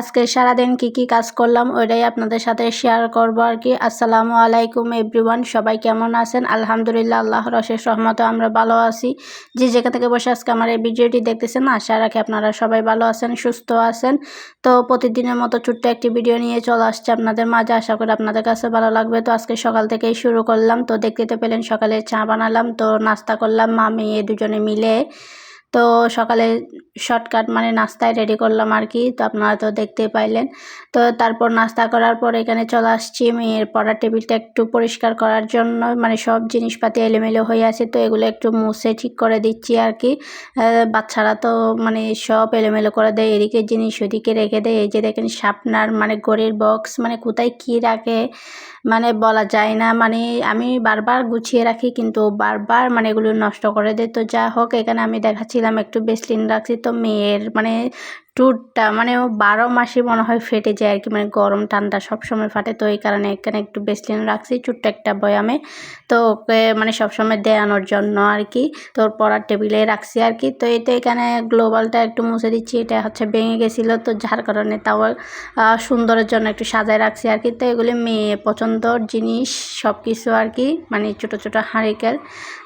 আজকে সারাদিন কি কি কাজ করলাম, ওইটাই আপনাদের সাথে শেয়ার করব আর কি। আসসালামু আলাইকুম এভরিওয়ান সবাই কেমন আছেন? আলহামদুলিল্লাহ, আল্লাহর অশেষ রহমতে আমরা ভালো আছি। যে যেখান থেকে বসে আজকে আমার এই ভিডিওটি দেখতেছেন, আশা রাখি আপনারা সবাই ভালো আছেন, সুস্থ আছেন। তো প্রতিদিনের মতো ছোট্ট একটি ভিডিও নিয়ে চলে আসছে আপনাদের মাঝে, আশা করি আপনাদের কাছে ভালো লাগবে। তো আজকে সকাল থেকেই শুরু করলাম। তো দেখতে পেলেন সকালে চা বানালাম, তো নাস্তা করলাম, মামি এ দুজনে মিলে। তো সকালে শর্টকাট মানে নাস্তায় রেডি করলাম আর কি তো আপনারা তো দেখতেই পাইলেন। তো তারপর নাস্তা করার পর এখানে চলে আসছি মেয়ের পড়ার টেবিলটা একটু পরিষ্কার করার জন্য মানে সব জিনিসপাতি এলোমেলো হয়ে আছে, তো এগুলো একটু মুছে ঠিক করে দিচ্ছি আর কি বাচ্চারা তো মানে সব এলোমেলো করে দেয়, এদিকে জিনিস ওদিকে রেখে দেয়, এই যে দেখেন সাপনার মানে গড়ির বক্স মানে কোথায় কী রাখে মানে বলা যায় না মানে আমি বারবার গুছিয়ে রাখি, কিন্তু বারবার মানে এগুলো নষ্ট করে দেয়। তো যা হোক, এখানে আমি দেখাচ্ছিলাম একটু বেসলিন রাখছি। তো মেয়ের মানে টুরটা মানে ও বারো মাসে মনে হয় ফেটে যায় আর কি মানে গরম ঠান্ডা সবসময় ফাটে। তো এই কারণে এখানে একটু বেসলিন রাখছি, ছোট্ট একটা বয়ামে। তো ওকে মানে সবসময় দেয়ানোর জন্য আর কি তোর পড়ার টেবিলে রাখছি আর কি। তো এতে এখানে গ্লোবালটা একটু মুছে দিচ্ছি, এটা হচ্ছে ভেঙে গেছিল, তো যার কারণে তাও সুন্দরের জন্য একটু সাজায় রাখছি আর কি। তো এগুলি মেয়ে পছন্দর জিনিস সব কিছু আর কি মানে ছোটো ছোটো হাঁড়িকেল।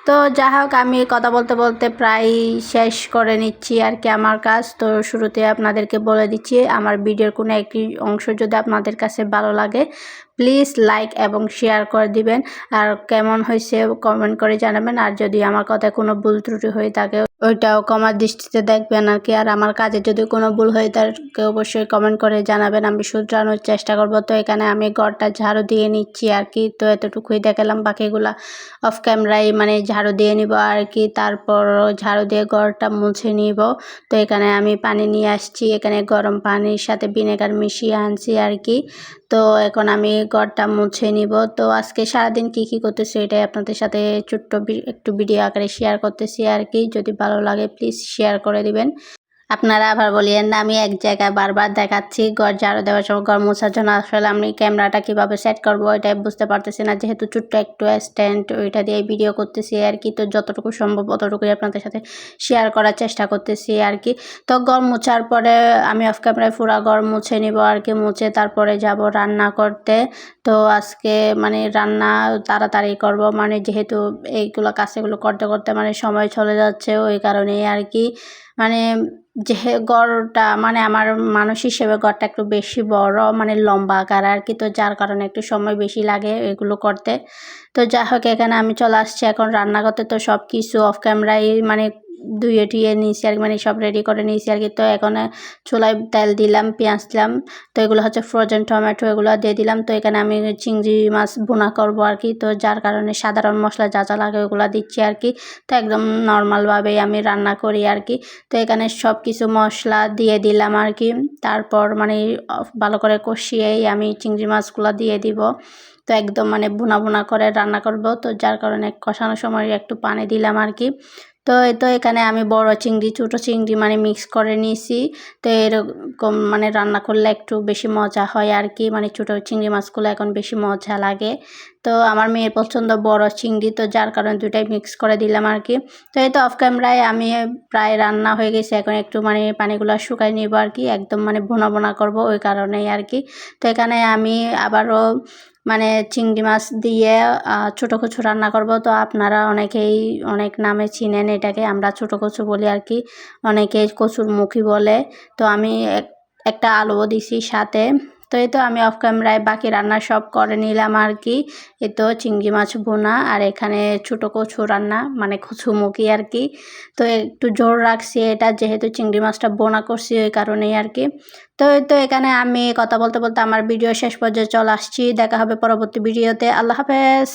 তো যা হোক, আমি কথা বলতে বলতে প্রায় শেষ করে নিচ্ছি আর কি আমার কাজ। তো শুরুতে আপনাদেরকে বলে দিচ্ছি, আমার ভিডিওর কোনো একটি অংশ যদি আপনাদের কাছে ভালো লাগে প্লিজ লাইক এবং শেয়ার করে দিবেন। আর কেমন হয়েছে কমেন্ট করে জানাবেন। আর যদি আমার কথায় কোনো ভুল ত্রুটি হয়ে থাকে, ওইটাও কমার দৃষ্টিতে দেখবেন আর কি। আর আমার কাজে যদি কোনো ভুল হয়ে থাকে, অবশ্যই কমেন্ট করে জানাবেন। আমি শুধরানোর চেষ্টা করব। তো এখানে আমি ঘরটা ঝাড়ু দিয়ে নিচ্ছি আর কি। তো এতটুকুই দেখালাম, বাকিগুলা অফ ক্যামেরায় মানে ঝাড়ু দিয়ে নিব আর কি। তারপর ঝাড়ু দিয়ে ঘরটা মুছে নিব। তো এখানে আমি পানি নিয়ে আসছি। এখানে গরম পানির সাথে ভিনেগার মিশিয়ে আনছি আর কি। তো এখন আমি ঘরটা মুছে নিব। তো আজকে সারাদিন কি কি করতেছি এটাই আপনাদের সাথে ছোট্ট একটু ভিডিও আকারে শেয়ার করতেছি আর কি। যদি ভালো লাগে প্লিজ শেয়ার করে দিবেন। আপনারা আবার বলিয়েন না, আমি এক জায়গায় বারবার দেখাচ্ছি, ঘর ঝাড়ু দেওয়ার সময় ঘর মোছার জন্য আসলে আমি ক্যামেরাটা কীভাবে সেট করব ওইটাই বুঝতে পারতেছি না। যেহেতু ছোট্ট একটু স্ট্যান্ড ওইটা দিয়ে ভিডিও করতেছি আর কি। তো যতটুকু সম্ভব অতটুকুই আপনাদের সাথে শেয়ার করার চেষ্টা করতেছি আর কি। তো ঘর মোছার পরে আমি অফ ক্যামেরায় পুরা ঘর মুছে নিব আর কি, মুছে তারপরে যাব রান্না করতে। তো আজকে মানে রান্না তাড়াতাড়ি করব মানে যেহেতু এইগুলো কাজগুলো করতে করতে মানে সময় চলে যাচ্ছে ওই কারণেই আর কি। মানে যে গড়টা মানে আমার মানুষ হিসেবে গড়টা একটু বেশি বড় মানে লম্বা আকার আর কি তো যার কারণে একটু সময় বেশি লাগে এগুলো করতে। তো যাই হোক, এখানে আমি চলে আসছি এখন রান্না করতে তো সব কিছু অফ ক্যামেরায় মানে ধুয়ে টুয়ে নিয়েছি আর মানে সব রেডি করে নিয়েছি আর কি। তো এখন চুলায় তেল দিলাম, পেঁয়াজ দিলাম, তো এগুলো হচ্ছে ফ্রোজেন টমেটো এগুলো দিয়ে দিলাম। তো এখানে আমি চিংড়ি মাছ বোনা করব আর কি। তো যার কারণে সাধারণ মশলা যা যা লাগে ওগুলো দিচ্ছি আর কি। তো একদম নর্মালভাবেই আমি রান্না করি আর কি। তো এখানে সব কিছু মশলা দিয়ে দিলাম আর কি। তারপর মানে ভালো করে কষিয়েই আমি চিংড়ি মাছগুলো দিয়ে দিব। তো একদম মানে বোনা বোনা করে রান্না করব। তো যার কারণে কষানোর সময় একটু পানি দিলাম আর কি। তো এই তো এখানে আমি বড় চিংড়ি, ছোটো চিংড়ি মানে মিক্স করে নিয়েছি। তো এরকম মানে রান্না করলে একটু বেশি মজা হয় আর কি। মানে ছোটো চিংড়ি মাছগুলো এখন বেশি মজা লাগে। তো আমার মেয়ের পছন্দ বড় চিংড়ি, তো যার কারণে দুটাই মিক্স করে দিলাম আর কি। তো এই তো অফ ক্যামেরায় আমি প্রায় রান্না হয়ে গেছে। এখন একটু মানে পানিগুলো শুকাই নিব আর কি। একদম মানে বোনা বোনা করব ওই কারণেই আর কি। তো এখানে আমি আবারও মানে চিংড়ি মাছ দিয়ে ছোটো কচু রান্না করব। তো আপনারা অনেকেই অনেক নামে চিনেন এটাকে, আমরা ছোটো কচু বলি আর কি। অনেকে কচুর মুখী বলে। তো আমি একটা আলুও দিছি সাথে। তো এই তো আমি অফ ক্যামেরায় বাকি রান্না সব করে নিলাম আর কি। এই তো চিংড়ি মাছ বোনা আর এখানে ছোটো কচু রান্না মানে কচুমুখি আর কি। তো একটু জোর রাখছি এটা, যেহেতু চিংড়ি মাছটা বোনা করছি ওই কারণেই আর কি। তো তো এখানে আমি কথা বলতে বলতে আমার ভিডিও শেষ পর্যায়ে চলে আসছি, দেখা হবে পরবর্তী ভিডিওতে। আল্লাহ হাফেজ!